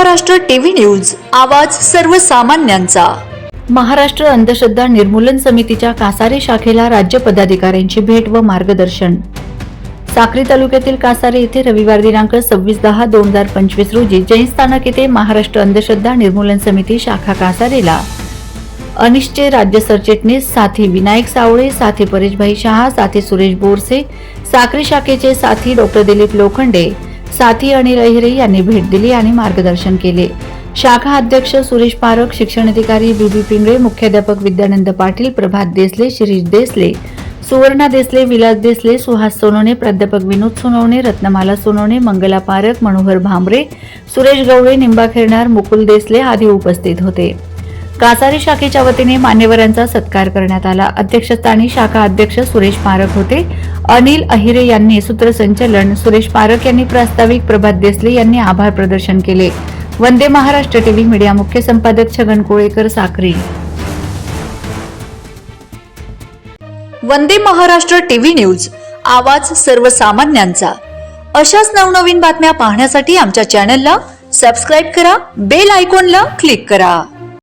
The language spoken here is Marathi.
महाराष्ट्र टीव्ही न्यूज आवाज सर्वसामान्यांचा. महाराष्ट्र अंधश्रद्धा निर्मूलन समितीच्या कासारे शाखेला राज्य पदाधिकाऱ्यांची भेट व मार्गदर्शन. साक्री तालुक्यातील कासारे येथे रविवार दिनांक सव्वीस दहा दोन हजार पंचवीस रोजी जैन स्थानक येथे महाराष्ट्र अंधश्रद्धा निर्मूलन समिती शाखा कासारेला. अनिश्चे राज्य सरचिटणीस साथी विनायक सावळे साथी परेशभाई शहा साथी सुरेश बोरसे साक्री शाखेचे साथी डॉक्टर दिलीप लोखंडे साथी आणि रहिरे यांनी भेट दिली आणि मार्गदर्शन केले. शाखा अध्यक्ष सुरेश पारख शिक्षणाधिकारी बीबी पिंगळे मुख्याध्यापक विद्यानंद पाटील प्रभात देसले शिरीष देसले सुवर्णा देसले विलास देसले सुहास सोनवणे प्राध्यापक विनोद सोनवणे रत्नमाला सोनवणे मंगला पारख मनोहर भांबरे सुरेश गवळे निंबा खेरणार मुकुल देसले आदी उपस्थित होते. कासारी शाखेच्या वतीने मान्यवरांचा सत्कार करण्यात आला. अध्यक्षस्थानी शाखा अध्यक्ष सुरेश पारख होते. अनिल अहिरे यांनी सूत्रसंचलन सुरेश पारख यांनी प्रास्ताविक प्रभात देसले यांनी आभार प्रदर्शन केले. वंदे महाराष्ट्र टीव्ही मीडिया मुख्य संपादक छगन कोळेकर साखरी वंदे महाराष्ट्र टीव्ही न्यूज आवाज सर्वसामान्यांचा. अशाच नवनवीन बातम्या पाहण्यासाठी आमच्या चॅनलला सबस्क्राईब करा बेल आयकॉनला क्लिक करा.